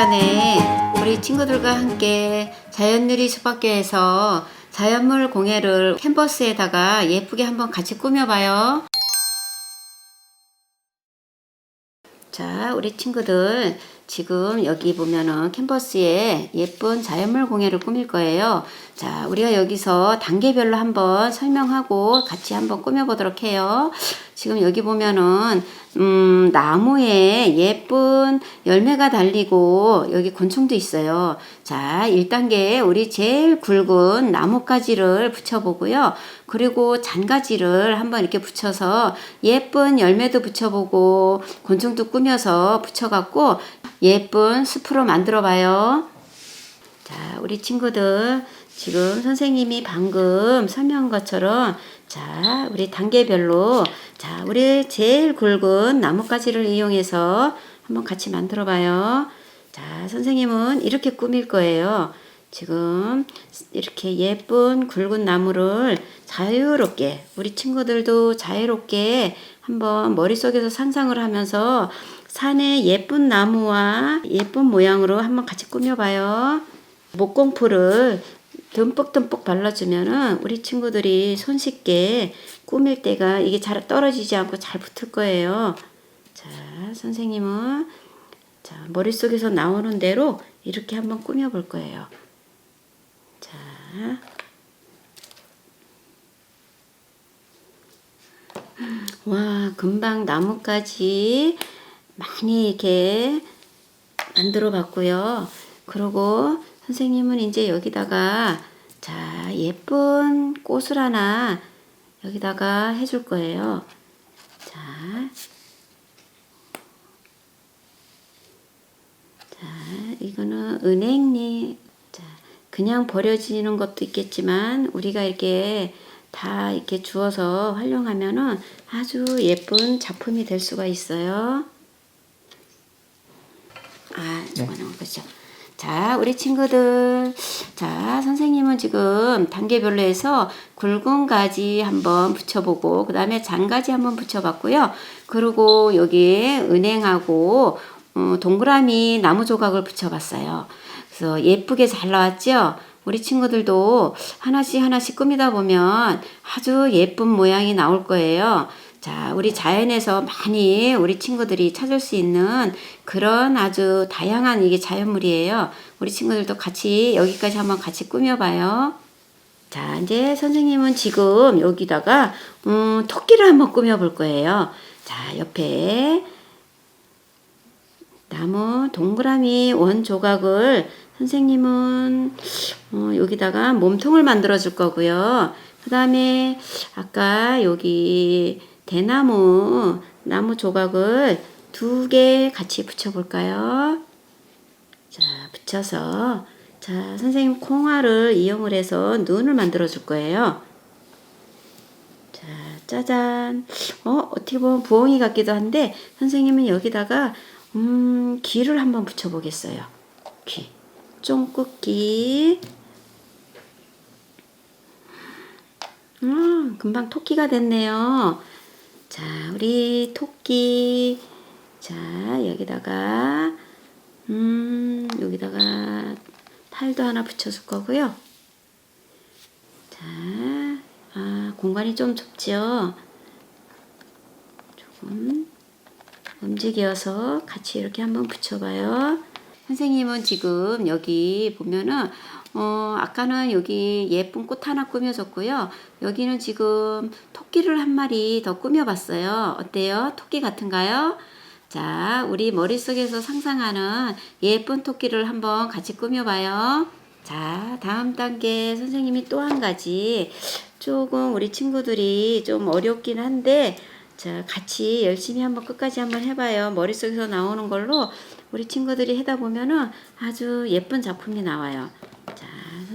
시간에 우리 친구들과 함께 자연누리 수박교에서 자연물 공예를 캔버스에다가 예쁘게 한번 같이 꾸며봐요. 자, 우리 친구들 지금 여기 보면은 캔버스에 예쁜 자연물 공예를 꾸밀 거예요. 자, 우리가 여기서 단계별로 한번 설명하고 같이 한번 꾸며보도록 해요. 지금 여기 보면은 음, 나무에 예쁜 열매가 달리고 여기 곤충도 있어요. 자, 1단계 우리 제일 굵은 나뭇가지를 붙여보고요. 그리고 잔가지를 한번 이렇게 붙여서 예쁜 열매도 붙여보고 곤충도 꾸며서 붙여갖고 예쁜 숲으로 만들어 봐요. 자, 우리 친구들 지금 선생님이 방금 설명한 것처럼 자, 우리 단계별로 자, 우리 제일 굵은 나뭇가지를 이용해서 한번 같이 만들어 봐요. 자, 선생님은 이렇게 꾸밀 거예요. 지금 이렇게 예쁜 굵은 나무를 자유롭게 우리 친구들도 자유롭게 한번 머릿속에서 상상을 하면서 산에 예쁜 나무와 예쁜 모양으로 한번 같이 꾸며봐요. 목공풀을 듬뿍듬뿍 발라주면은 우리 친구들이 손쉽게 꾸밀 때가 이게 잘 떨어지지 않고 잘 붙을 거예요. 자, 선생님은 자, 머릿속에서 나오는 대로 이렇게 한번 꾸며볼 거예요. 자, 와, 금방 나뭇가지 많이 이렇게 만들어 봤고요. 그리고 선생님은 이제 여기다가 자, 예쁜 꽃을 하나 여기다가 해줄 거예요. 자, 자, 이거는 은행잎. 자, 그냥 버려지는 것도 있겠지만 우리가 이렇게 다 이렇게 주워서 활용하면은 아주 예쁜 작품이 될 수가 있어요. 아, 저거 나온 거죠. 자, 우리 친구들. 자, 선생님은 지금 단계별로 해서 굵은 가지 한번 붙여보고, 그 다음에 장가지 한번 붙여봤고요. 그리고 여기에 은행하고, 어, 동그라미 나무 조각을 붙여봤어요. 그래서 예쁘게 잘 나왔죠? 우리 친구들도 하나씩 하나씩 꾸미다 보면 아주 예쁜 모양이 나올 거예요. 자, 우리 자연에서 많이 우리 친구들이 찾을 수 있는 그런 아주 다양한 이게 자연물이에요. 우리 친구들도 같이 여기까지 한번 같이 꾸며봐요. 자, 이제 선생님은 지금 여기다가 음, 토끼를 한번 꾸며볼 거예요. 자, 옆에 나무 동그라미 원 조각을 선생님은 어, 여기다가 몸통을 만들어 줄 거고요. 그 다음에 아까 여기 대나무 나무 조각을 두 개 같이 붙여볼까요? 자, 붙여서 자, 선생님 콩알을 이용을 해서 눈을 만들어 줄 거예요. 자, 짜잔. 어, 어떻게 보면 부엉이 같기도 한데 선생님은 여기다가 음, 귀를 한번 붙여 보겠어요. 귀. 쫑긋기. 음, 금방 토끼가 됐네요. 자, 우리 토끼. 자, 여기다가, 음, 여기다가 팔도 하나 붙여줄 거고요. 자, 아, 공간이 좀 좁죠? 조금 움직여서 같이 이렇게 한번 붙여봐요. 선생님은 지금 여기 보면은 어, 아까는 여기 예쁜 꽃 하나 꾸며줬고요. 여기는 지금 토끼를 한 마리 더 꾸며봤어요. 어때요? 토끼 같은가요? 자, 우리 머릿속에서 상상하는 예쁜 토끼를 한번 같이 꾸며봐요. 자, 다음 단계 선생님이 또 한 가지 조금 우리 친구들이 좀 어렵긴 한데 자, 같이 열심히 한번 끝까지 한번 해봐요. 머릿속에서 나오는 걸로 우리 친구들이 하다 보면은 아주 예쁜 작품이 나와요.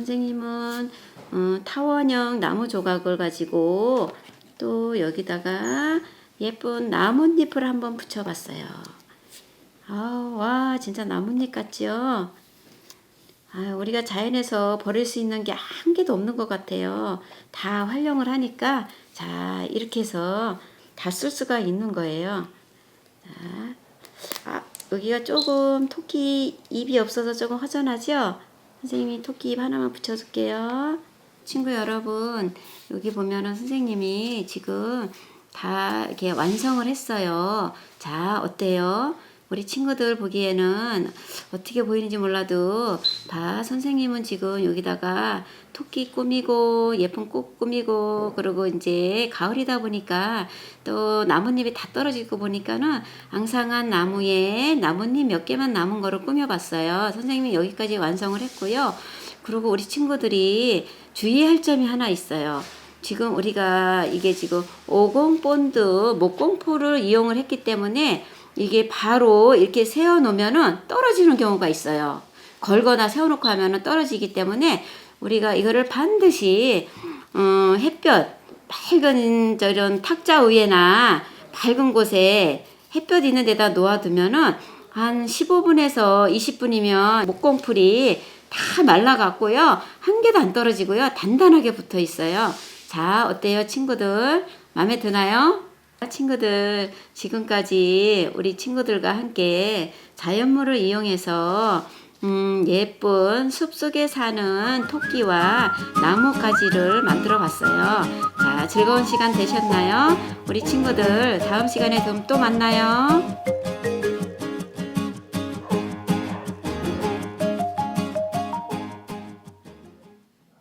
자, 선생님은 어, 타원형 나무 조각을 가지고 또 여기다가 예쁜 나뭇잎을 한번 붙여봤어요. 아, 와, 진짜 나뭇잎 같죠? 아, 우리가 자연에서 버릴 수 있는 게 한 개도 없는 것 같아요. 다 활용을 하니까 자, 이렇게 해서 다 쓸 수가 있는 거예요. 자, 아, 여기가 조금 토끼 잎이 없어서 조금 허전하죠? 선생님이 토끼 잎 하나만 붙여줄게요. 친구 여러분, 여기 보면은 선생님이 지금 다 이렇게 완성을 했어요. 자, 어때요? 우리 친구들 보기에는 어떻게 보이는지 몰라도 봐 선생님은 지금 여기다가 토끼 꾸미고 예쁜 꽃 꾸미고 그리고 이제 가을이다 보니까 또 나뭇잎이 다 떨어지고 보니까는 앙상한 나무에 나뭇잎 몇 개만 남은 거를 꾸며봤어요. 선생님이 여기까지 완성을 했고요. 그리고 우리 친구들이 주의할 점이 하나 있어요. 지금 우리가 이게 지금 50 본드 목공포를 이용을 했기 때문에 이게 바로 이렇게 세워 놓으면은 떨어지는 경우가 있어요. 걸거나 세워 놓고 하면은 떨어지기 때문에 우리가 이거를 반드시 어, 햇볕 밝은 저런 탁자 위에나 밝은 곳에 햇볕 있는 데다 놓아두면은 한 15분에서 20분이면 목공풀이 다 말라갔고요. 한 개도 안 떨어지고요. 단단하게 붙어 있어요. 자, 어때요, 친구들? 마음에 드나요? 친구들, 지금까지 우리 친구들과 함께 자연물을 이용해서 음, 예쁜 숲속에 사는 토끼와 나뭇가지를 만들어 봤어요. 자, 즐거운 시간 되셨나요? 우리 친구들, 다음 시간에 좀또 만나요.